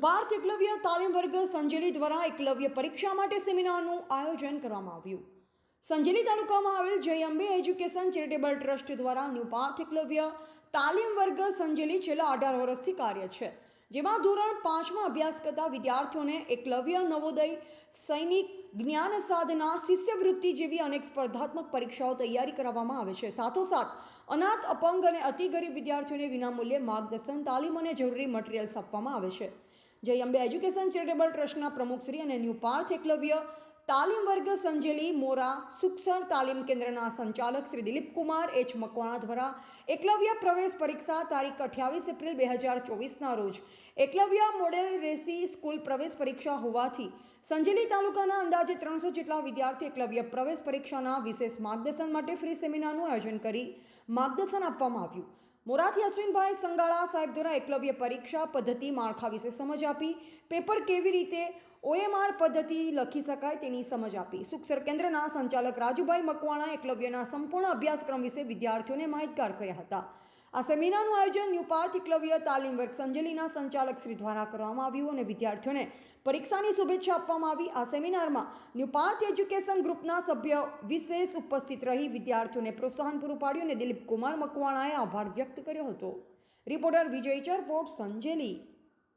નુપાર્થ એકલવ્ય તાલીમ વર્ગ સંજેલી દ્વારા એકલવ્ય પરીક્ષા માટે સેમિનારનું આયોજન કરવામાં આવ્યું. સંજેલી તાલુકામાં આવેલ જય એજ્યુકેશન ચેરિટેબલ ટ્રસ્ટ દ્વારા ન્યૂપાર્થ એકલવ્ય તાલીમ વર્ગ સંજેલી છેલ્લા અઢાર વર્ષથી કાર્ય છે, જેમાં ધોરણ પાંચમાં અભ્યાસ કરતા વિદ્યાર્થીઓને એકલવ્ય નવોદય સૈનિક જ્ઞાન સાધના શિષ્યવૃત્તિ જેવી અનેક સ્પર્ધાત્મક પરીક્ષાઓ તૈયારી કરાવવામાં આવે છે. સાથોસાથ, અનાથ, અપંગ અને અતિ ગરીબ વિદ્યાર્થીઓને વિનામૂલ્યે માર્ગદર્શન, તાલીમ અને જરૂરી મટીરિયલ્સ આપવામાં આવે છે. જય અંબે એજ્યુકેશન ચેરિટેબલ ટ્રસ્ટના પ્રમુખશ્રી અને ન્યૂ પાર્થ એકલવ્ય, તાલીમ વર્ગ સંજેલી મોરા સુક્ષણ તાલીમ કેન્દ્રના સંચાલક શ્રી દિલીપ કુમાર એચ મકવાણા દ્વારા એકલવ્ય પ્રવેશ પરીક્ષા તારીખ અઠ્યાવીસ એપ્રિલ બે હજાર ચોવીસના રોજ. એકલવ્ય મોડેલ રેસી સ્કૂલ પ્રવેશ પરીક્ષા હોવાથી સંજેલી તાલુકાના અંદાજે ત્રણસો જેટલા વિદ્યાર્થી એકલવ્ય પ્રવેશ પરીક્ષાના વિશેષ માર્ગદર્શન માટે ફ્રી સેમિનારનું આયોજન કરી માર્ગદર્શન આપવામાં આવ્યું. મોરાથી અશ્વિનભાઈ સંગાળા સાહેબ દ્વારા એકલવ્ય પરીક્ષા પદ્ધતિ માળખા વિશે સમજ આપી. પેપર કેવી રીતે ઓએમઆર પદ્ધતિ લખી શકાય તેની સમજ આપી. સુક્ષર કેન્દ્રના સંચાલક રાજુભાઈ મકવાણા એકલવ્યના સંપૂર્ણ અભ્યાસક્રમ વિશે વિદ્યાર્થીઓને માહિતગાર કર્યા હતા. આ સેમિનારનું આયોજન ન્યૂપાર્થ એકલવ્ય તાલીમ વર્ગ સંજેલીના સંચાલક શ્રી દ્વારા કરવામાં આવ્યું અને વિદ્યાર્થીઓને પરીક્ષાની શુભેચ્છા આપવામાં આવી. આ સેમિનારમાં ન્યૂપાર્થ એજ્યુકેશન ગ્રુપના સભ્ય વિશેષ ઉપસ્થિત રહી વિદ્યાર્થીઓને પ્રોત્સાહન પૂરું પાડ્યું અને દિલીપ કુમાર મકવાણાએ આભાર વ્યક્ત કર્યો હતો. રિપોર્ટર વિજય ચરપોટ, સંજેલી.